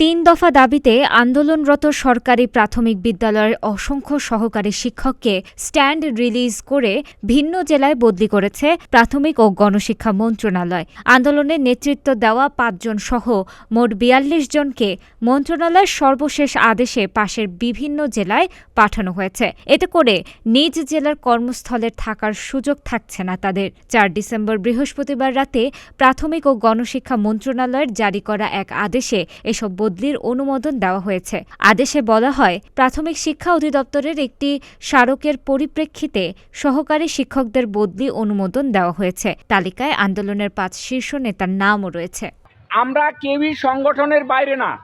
তিন দফা দাবিতে আন্দোলনরত সরকারি প্রাথমিক বিদ্যালয়ের অসংখ্য সহকারী শিক্ষককে স্ট্যান্ড রিলিজ করে ভিন্ন জেলায় বদলি করেছে প্রাথমিক ও গণশিক্ষা মন্ত্রণালয়। আন্দোলনে নেতৃত্ব দেওয়া পাঁচজন সহ মোট বিয়াল্লিশ জনকে মন্ত্রণালয়ের সর্বশেষ আদেশে পাশের বিভিন্ন জেলায় পাঠানো হয়েছে। এতে করে নিজ জেলার কর্মস্থলে থাকার সুযোগ থাকছে না তাদের। চার ডিসেম্বর বৃহস্পতিবার রাতে প্রাথমিক ও গণশিক্ষা মন্ত্রণালয়ের জারি করা এক আদেশে এসব বদলির অনুমোদন দেওয়া হয়েছে। আদেশে বলা হয়, প্রাথমিক শিক্ষা অধিদপ্তরের একটি স্মারকের পরিপ্রেক্ষিতে সহকারী শিক্ষকদের বদলি অনুমোদন দেওয়া হয়েছে। তালিকায় আন্দোলনের পাঁচ শীর্ষ নেতার নামও রয়েছে। আমরা কেউই সংগঠনের বাইরে না।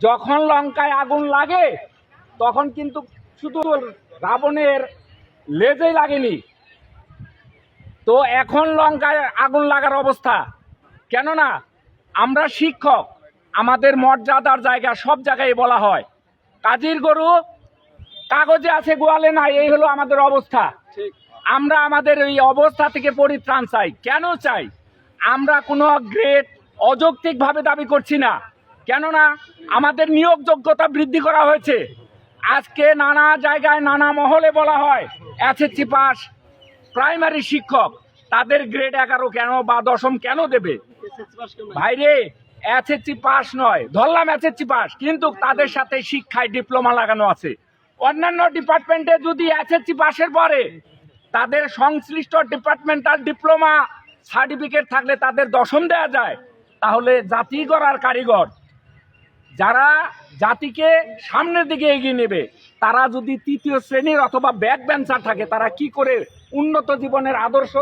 যখন লঙ্কায় আগুন লাগে, তখন কিন্তু শুধু রাবণের লেজেই লাগেনি। তো এখন লঙ্কায় আগুন লাগার অবস্থা। কেননা, আমরা শিক্ষক। আমাদের মর্যাদার জায়গা সব জায়গায় বলা হয়। কাজীর গরু কাগজে আছে গোয়ালে নাই এই হলো আমাদের অবস্থা। আমরা আমাদের এই অবস্থা থেকে পরিত্রাণ চাই। কেন চাই? আমরা কোনো গ্রেড অযৌক্তিকভাবে দাবি করছি না। কেননা আমাদের নিয়োগ যোগ্যতা বৃদ্ধি করা হয়েছে। আজকে নানা জায়গায় নানা মহলে বলা হয় এসএসসি পাস প্রাইমারি শিক্ষক তাদের গ্রেড এগারো কেন বা দশম কেন দেবে? ভাইরে এসএসসি পাস নয়। ধরলাম এসএসসি পাস কিন্তু তাদের সাথে শিক্ষায় ডিপ্লোমা লাগানো আছে। অন্যান্য ডিপার্টমেন্টে যদি এসএসসি পাসের পরে তাদের সংশ্লিষ্ট ডিপার্টমেন্টাল ডিপ্লোমা সার্টিফিকেট থাকলে তাদের দশম দেওয়া যায়, তাহলে জাতি গড়ার কারিগর, যারা জাতিকে সামনের দিকে এগিয়ে নেবে, তারা যদি তৃতীয় শ্রেণির অথবা ব্যাক বেঞ্চার থাকে, তারা কি করে উন্নত জীবনের আদর্শ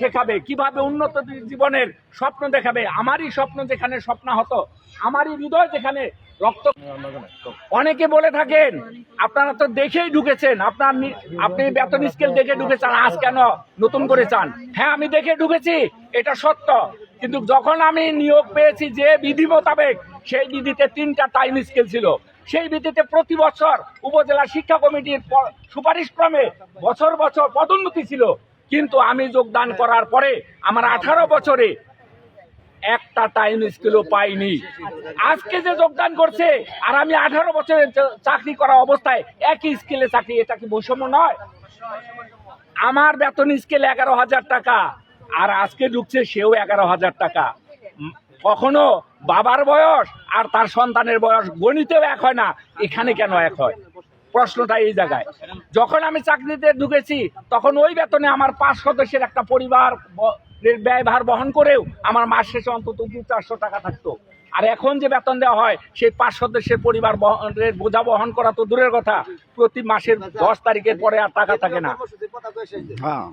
শেখাবে, কীভাবে উন্নত জীবনের স্বপ্ন দেখাবে, আমারই স্বপ্ন যেখানে স্বপ্ন হতো, আমারই হৃদয় যেখানে রক্ত অনেকে বলে থাকেন, আপনারা তো দেখেই ঢুকেছেন, আপনার আপনি বেতন স্কেল দেখে ঢুকেছেন, আজ কেন নতুন করে চান? হ্যাঁ আমি দেখে ঢুকেছি, এটা সত্য, কিন্তু যখন আমি নিয়োগ পেয়েছি যে বিধি মোতাবেক, সেই বিধিতে তিনটা টাইম স্কেল ছিল। সেই ভিত্তিতে প্রতি বছর উপজেলা শিক্ষা কমিটির সুপারিশ ক্রমে বছর বছর পদোন্নতি ছিল। কিন্তু আমি যোগদান করার পরে আমার আঠারো বছরে একটা টাইম স্কেলও পাইনি। আজকে যে যোগদান করছে, আর আমি আঠারো বছরের চাকরি করা অবস্থায় একই স্কেলে চাকরি, এটা কি বৈষম্য নয়? আমার বেতন স্কেল এগারো হাজার টাকা, আর আজকে ঢুকছে সেও এগারো হাজার টাকা। কখনো বাবার বয়স আর তার সন্তানের বয়স গণিতেও এক হয় না, এখানে কেন এক হয়? প্রশ্নটা এই জায়গায়। যখন আমি চাকরিতে ঢুকেছি, তখন ওই বেতনে আমার পাঁচ সদস্যের একটা পরিবার ব্যয় ভার ব্যয়ভার বহন করেও আমার মাস শেষে অন্তত দু চারশো টাকা থাকতো। আর এখন যে বেতন দেওয়া হয়, সেই পাঁচ সদস্যের পরিবার বহনের বোঝা বহন করা তো দূরের কথা। প্রতি মাসের দশ তারিখের পরে আর টাকা থাকে না। হ্যাঁ।